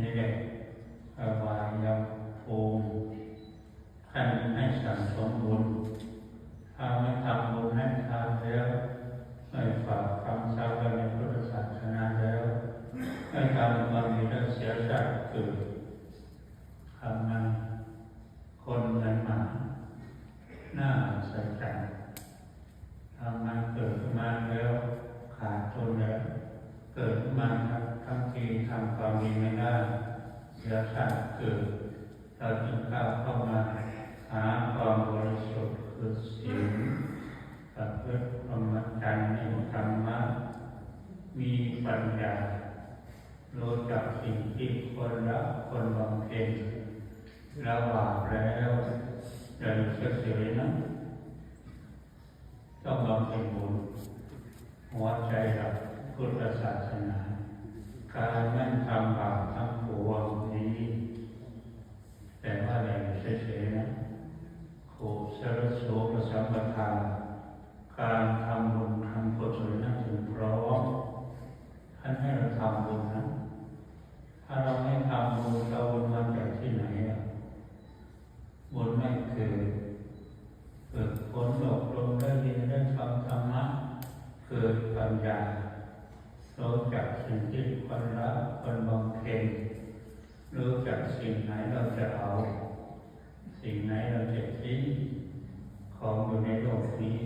นี่แหละอบายภูมิท่านให้สั่งสมบุญถ้าไม่ทำบุญให้ทานแล้วไม่ฝากคำสาไว้ในพุทธศาสนาแล้วไม่ทำความดีแล้วเสียชาติเกิดทำไมคนเหมือนหมาหน้าใส่ใจทำไมเกิดขึ้นมาแล้วขาดทุนแล้ว เกิดขึ้นมาทั้งทั้งทีทำความดีไม่ได้เสียชาติเกิดเราจึงก้าวเข้ามาหาความบริสุทธิ์คือศีลประพฤติพรหมจรรย์ในธรรมะมีปัญญารู้จักสิ่งที่คนละคนบำเพ็ญ ระหว่างแล้วอย่เฉยๆนะต้องบำเพ็ญบุญหัวใจเราพุทธศาสนา การไม่ทำบาปทั้งปวงนี้ แต่ว่าอะไรเฉยๆนะโคสรโสประสัมปทาการทำบุญทำกุศลนั้นถึงพร้อมท่านให้เราทำบุญนะ ถ้าเราไม่ทำบุญเราบุญมาจากที่ไหนอะ บุญไม่เกิดเกิดผลหลบลงได้ยินได้ฟังธรรมะเกิดปัญญารู้จักสิ่งที่คนละคนบำเพ็ญรู้จักสิ่งไหนเราจะเอา สิ่งไหนเราจะทิ้งของอยู่ในโลกนี้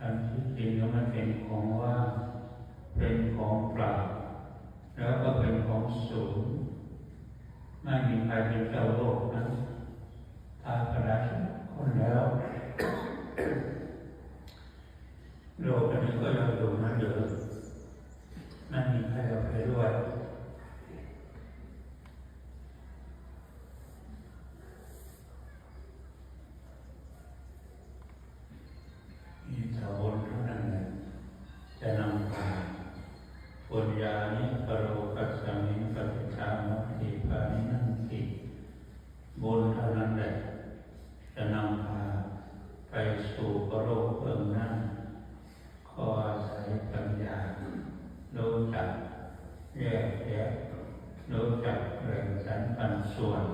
อันที่จริงแล้วมันเป็นของว่าเป็นของเปล่าแล้วก็เป็นของสูงไม่มีใครเป็นเจ้าโลกนะ อากระไรคนแล้วโลกอันนี้ก็ยังอยู่นั่นอยู่ไม่มีใครเอาไปด้วยมีแต่บนเท่านั้นแหละจะนำพา ปุญญานิกโรกัสสมิงปฏิชามุติปานินันติบุญเท่านั้นแหละจะนำพาไปสู่ปรโลกเบื้องหน้าขออาศัยปัญญารู้จักแยกแยะรู้จักแบ่งสรรปันส่วน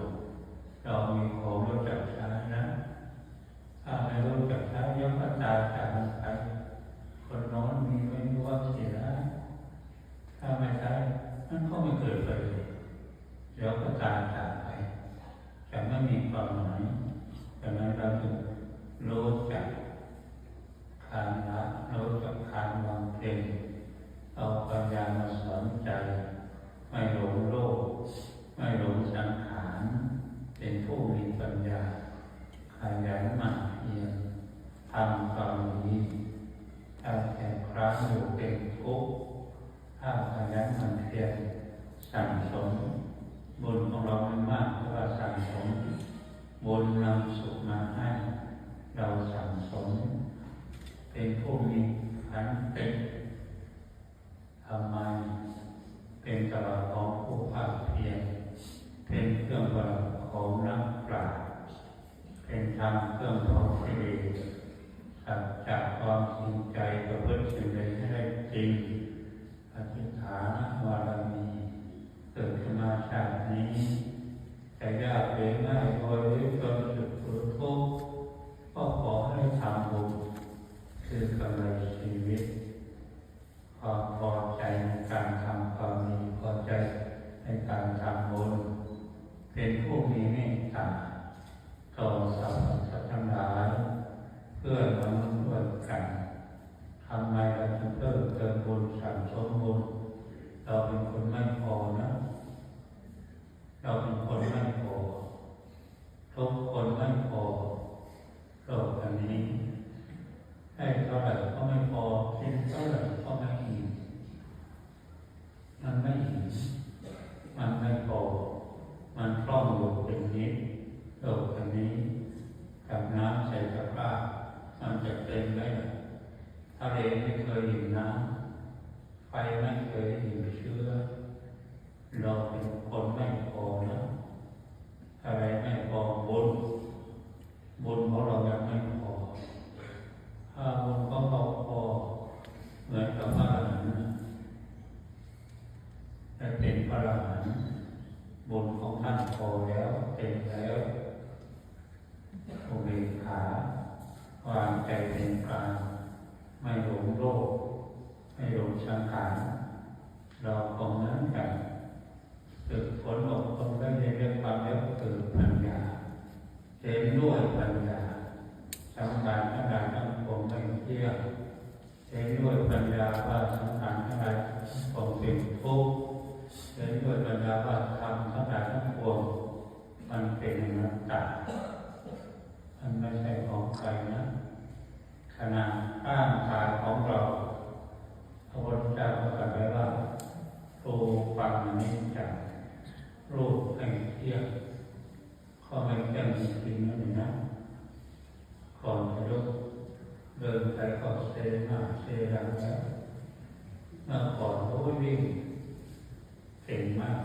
เรามีของรู้จักใช้นะ ถ้าไม่รู้จักใช้ย่อมก็ตายจากมันไปคนโน้นมีไม่รู้ว่าเสีย ถ้าไม่ใช้มันก็ไม่เกิดประโยชน์เดี๋ยวก็ตายจากไปจะไม่มีความหมายดังนั้นเราจึงรู้จักคานละรู้จักคานวางเพลงเอาปัญญามาสอนใจ ไม่หลงโลก ไม่หลงสังขาร เป็นผู้มีปัญญาขยันหมั่นเพียรทำความดีถ้าแข็งครั้งอยู่เป็นทุกข์ ถ้าขยันหมั่นเพียร สั่งสมบุญของเราไม่มากแต่ว่าสั่งสมบุญนำสุขมาให้ เราสั่งสม เป็นผู้มีขันติทำไมเป็นตลาดของผู้ภาคเพียรเป็นเครื่องประของนักปราชญ์เป็นธรรมเครื่องของสิริสัจจากความจริงใจประพฤติสิ่งใดให้ได้จริงอธิษฐานบารมี จากนี้แต่อยากเห็นหน้าโดยที่จนถึงสุดทุกข์ก็ขอให้ทำบุญคือกำไรชีวิตความพอใจในการทำความมีพอใจในการทำบุญเป็นผู้มีเมตตา uh, เทรังแล้วเมื่อก่อนเขาวิ่งเก่งมาก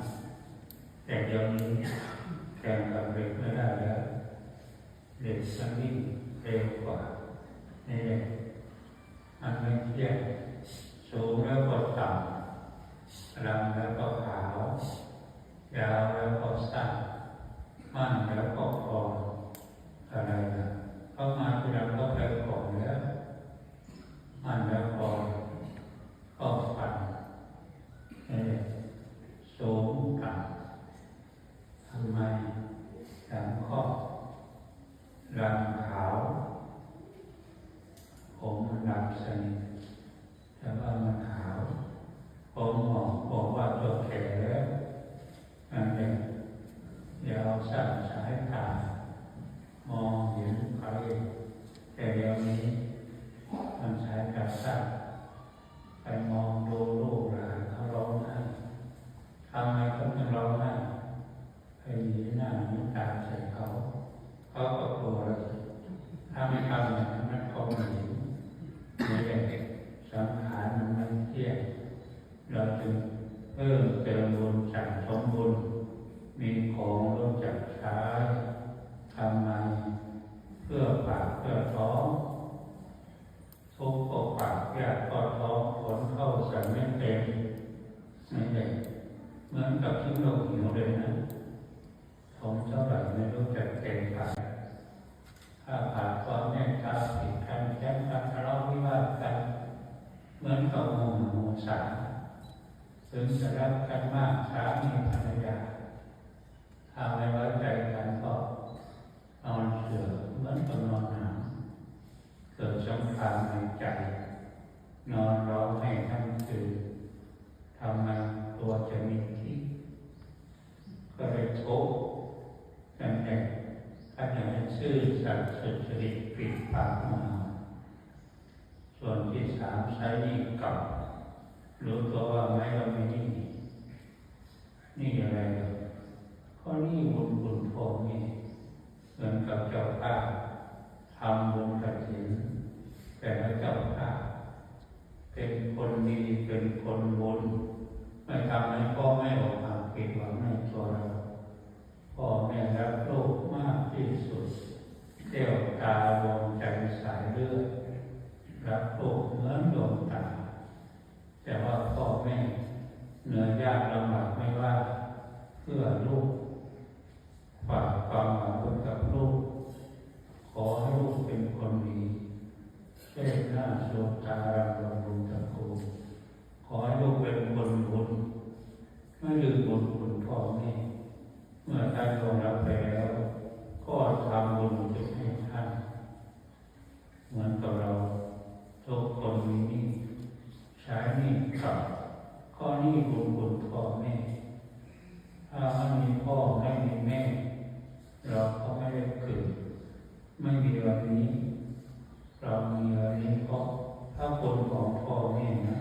แต่เดี๋ยวนี้แข่งกับเด็กไม่ได้แล้วเด็กสวิ่งเร็วกว่าเนี่ยอันไม่เที่ยงสูงแล้วก็ต่ำลำแล้วก็ขาวยาวแล้วก็สั้นมั่นแล้วก็คออะไรนะเข้ามาคุณก็ไปก่อนแล้ว I'm 好 ใช้นี่เก่ารู้ตัวว่าไม่เราไม่นี่นี่อะไรเพราะนี่บุญบุญพองนี่เหมือนกับเจ้าภาพทำบุญกระถิ่นแต่เจ้าภาพเป็นคนดีเป็นคนบุญไม่ทำให้พ่อแม่ออกมางผิดหวังในตัวเราพ่อแม่รักลูกมากที่สุดเที่ยวตาดวงใจสายเลือด รับลูกเหมือนดวงตาแต่ว่าพ่อแม่เหนื่อยยากลำบากไม่ว่า เพื่อลูกฝากความหวังไว้กับลูก ขอให้ลูกเป็นคนดีเช่นหน้าโลกตาราลงรูตะโกขอให้ลูกเป็นคนบุญไม่ลืมบุญคุณพ่อแม่เมื่อท่านลงรับไปแล้ว ก็ทำบุญจะให้ท่านเหมือนกับเรา ตักคนมีนี่ใช้นี่ขับก็นี่บุญบุญพ่อแม่ถ้าไม่มีพ่อไม่มีแม่ เราก็ไม่ได้เกิดไม่มีวันนี้ เรามีวันนี้เพราะถ้าคนของพ่อแม่นะ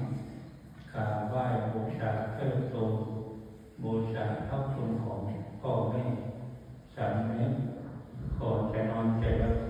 การไหว้บูชาเทิดทูนบูชาพระคุณของพ่อแม่สามเณรก่อนจะนอนจะรับ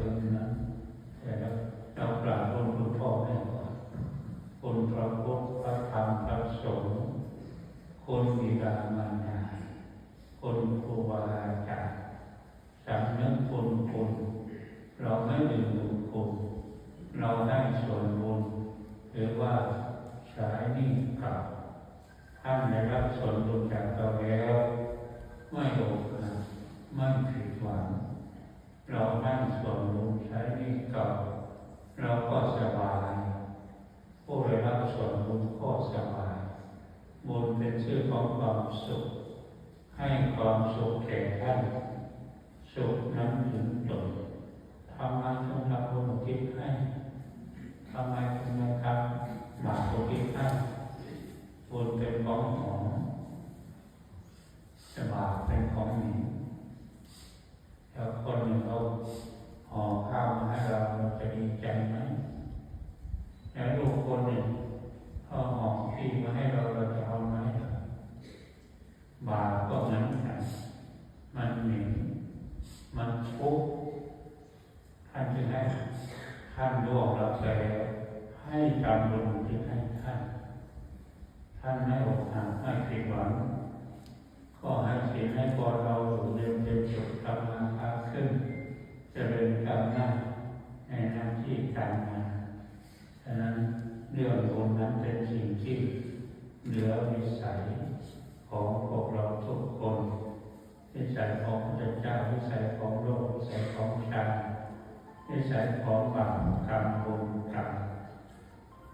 ของบาปกรรมบุญกรรม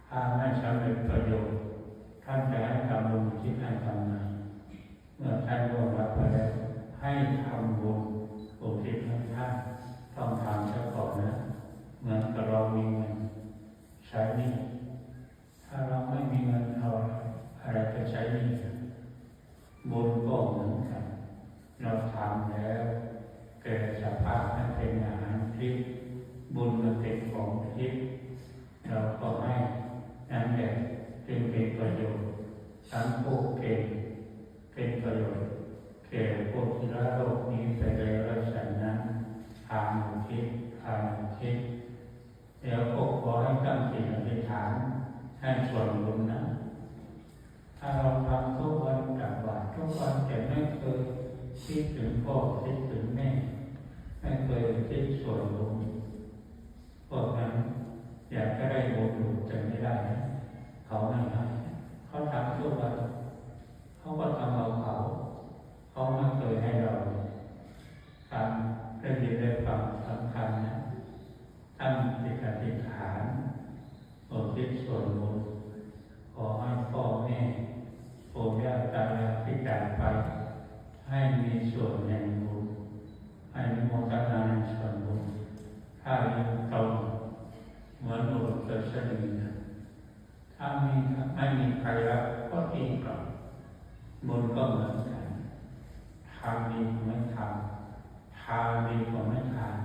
ถ้าไม่สำเร็จประโยชน์ท่านจะให้ทำบุญที่ให้ทำไงเมื่อท่านร่วมรับไปแล้วให้ทำบุญอุทิศให้ท่านต้องทำซะก่อนนะเหมือนกับเรามีเงินใช้นี่ถ้าเราไม่มีเงินเราอะไรจะใช้นี่บุญก็เหมือนกันเราทำแล้วเกิดสภาพนั้เป็นอาหารทิพย์ บุญมันเป็นของทิพย์เราก็ให้นั่นแหละจึงเป็นประโยชน์ทั้งผู้เป็นเป็นประโยชน์แก่ผู้ที่ละโลกนี้ไปแล้วและฉันนั้นทางอุทิศทางอุทิศแล้วก็ขอให้ตั้งจิตอธิษฐานให้ส่วนบุญนั้นถ้าเราทำทุกวันกับบาตรทุกวันแต่ไม่เคยคิดถึงพ่อคิดถึงแม่ไม่เคยคิดส่วนบุญ วกนั้นอยากจะได้บุญอยู่จะไม่ได้นะเขาไม่ให้เขาทำทุกวันเขาก็ทำเอาเขาเขาไม่เคยให้เราทำได้ยินได้ฟังสำคัญนะตั้งจิตอธิษฐานอุทิศส่วนบุญขอให้พ่อแม่ปู่ย่าตายายที่จากไป ให้มีส่วนแห่งบุญให้มีโมทนาในส่วนบุญ ถ้ายังตรงเหมือนอุตสลีนะถ้ามีไม่มีใครรับก็ทิ้งกลับบุญก็เหมือนกันทำดีก็ไม่ทำทานดีก็ไม่ทาน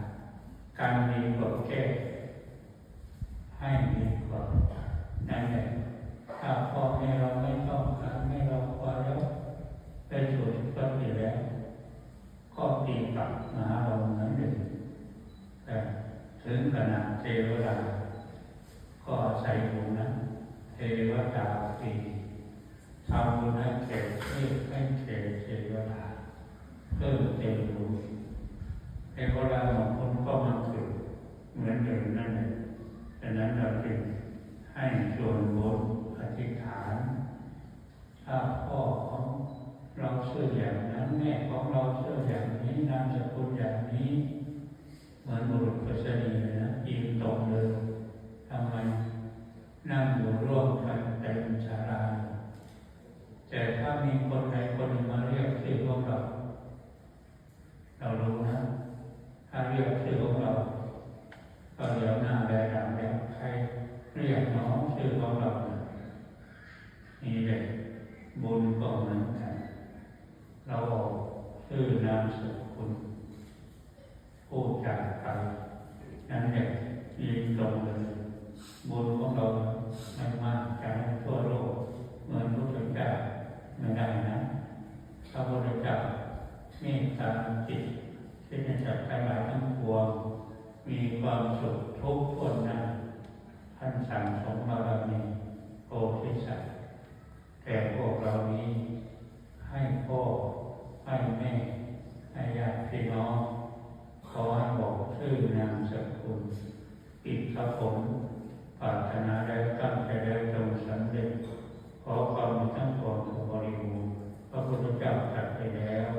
รณ์พระพุทธเจ้าตรัสไปแล้ว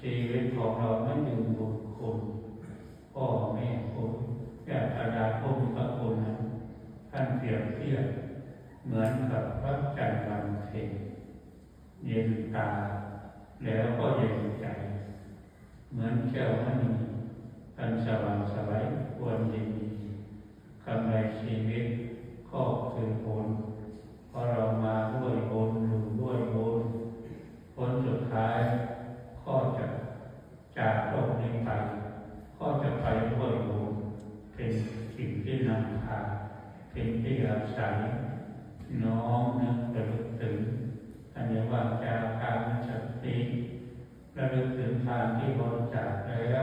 ชีวิตของเราไม่ลืมบุญคุณพ่อแม่คุณญาติดาผู้มีพระคุณนั้นท่านเปรียบเทียบเหมือนกับพระจันทร์วันเพ็ญเย็นตา แล้วก็เย็นใจ เหมือนแก้วมณีอันสว่างสวยควรยินดีกำไรชีวิตก็คือบุญเพราะเรามาด้วยบุญอยู่ด้วยบุญ ผลสุดท้ายก็จะจากโลกนี้ไปก็จะไปด้วยบุญเป็นสิ่งที่นำพาเป็นที่อาศัยน้อมนึกระลึกถึงอันนี้ว่าจาการสติระลึกถึงทานที่บริจาคแล้ว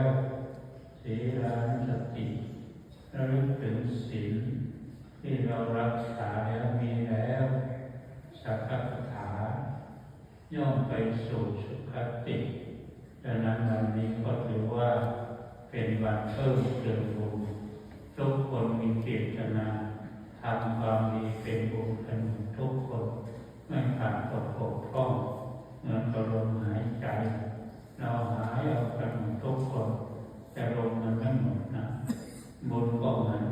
ศีลานสติระลึกถึงศีลที่เรารักษาแล้วมีแล้วสักขถา ย่อมไปสู่สุขติดังนั้นวันนี้ก็ถือว่าเป็นวันเพิ่มเติมบุญทุกคนมีเจตนาทำความดีเป็นบุญกันทุกคนไม่ขาดตกบกพร่องเหมือนกับลมหายใจ เราหายเอากันทุกคนแต่ลมมันไม่หมดนะบุญก็เหมือน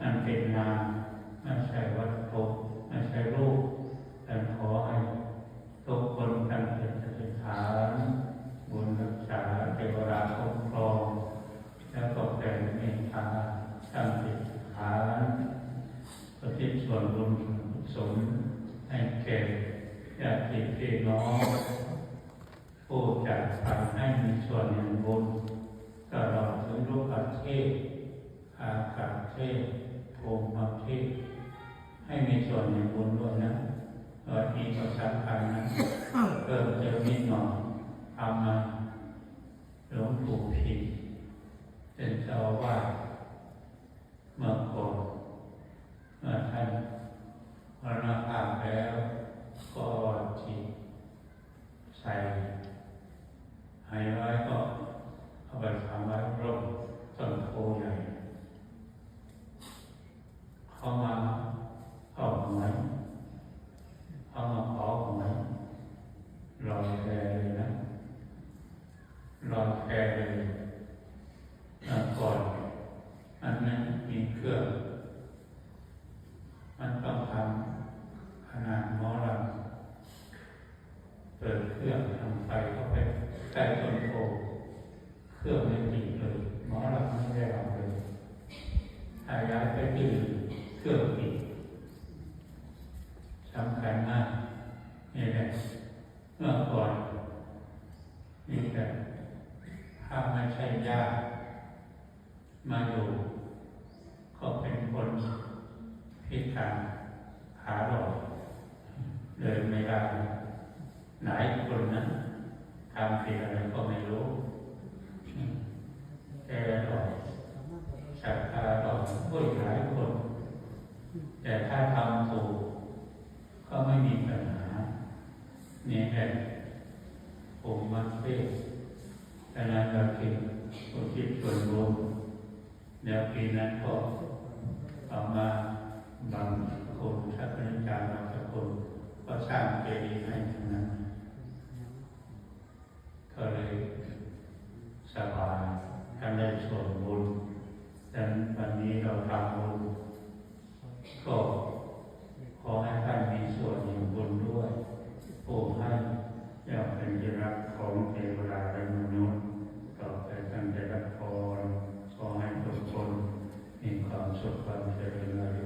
นั่นเป็นนามใช่วัตถุไม่ใช่รูปแต่ขอให้ทุกคนตั้งใจอธิษฐาน บุญรักษาเทวดาคุ้มครอง แล้วก็แผ่เมตตาตั้งจิตฐานปฏิส่วนบุญส่วนกุศลให้แก่ญาติพี่น้อง ผู้จัดทำให้มีส่วนแห่งบุญตลอดถึงรูปประเทศ อากเทศภูมิประเทศให้มีส่วนในบุญด้วยนะเออมีประสำคัญนะเพิ่มเติมนิดหน่อยทำมาหลวงปู่ผิดเป็นเจ้าว่าเมื่อก่อนเมื่อท่านพระภาพแล้วก็จิตใส่หายไว้ก็เอาไปทำไว้ร่มต้นโพใหญ่ เข้ามาเข้าหวยเข้ามาขอหวยลอยแพเลยนะลอยแพเลยอ่าก่อนอันนั้นมีเครื่อง มันต้องทำขนาดหมอลำเปิดเครื่องทำไฟเข้าไปใต้ต้นโพเครื่องไม่ติดเลยหมอลำไม่ได้รับเลยถ้าย้ายไปที่อื่นเครื่องติดสำคัญมากนี่แหละ เมื่อก่อนนี่แต่ถ้าไม่ใช่ญาติมาอยู่ก็เป็นคนพิการขาหลอกเดินไม่ได้หลายคนนั้นทำผิดอะไรก็ไม่รู้แกหลอกสักตาหลอกผู้หลายคน แต่ถ้าทำถูกก็ไม่มีปัญหา นี่แหละผมมักเทศแต่นั้นเราคิดอุทิศส่วนรวมเดี๋ยวปีนั้นก็ต่อมาบางคนชักนิจารบางสกุลก็สร้างเจดีย์ให้ทั้งนั้นก็เลยสบายท่านได้ส่วนบุญดังนั้นวันนี้เราทำบุญก็ขอให้ท่านมีส่วนแห่งบุญด้วย ผู้ให้จะเป็นที่รักของเทวดาและมนุษย์ต่อไปท่านได้รับพรขอให้ทุกคนมีความสุขความเจริญอายุ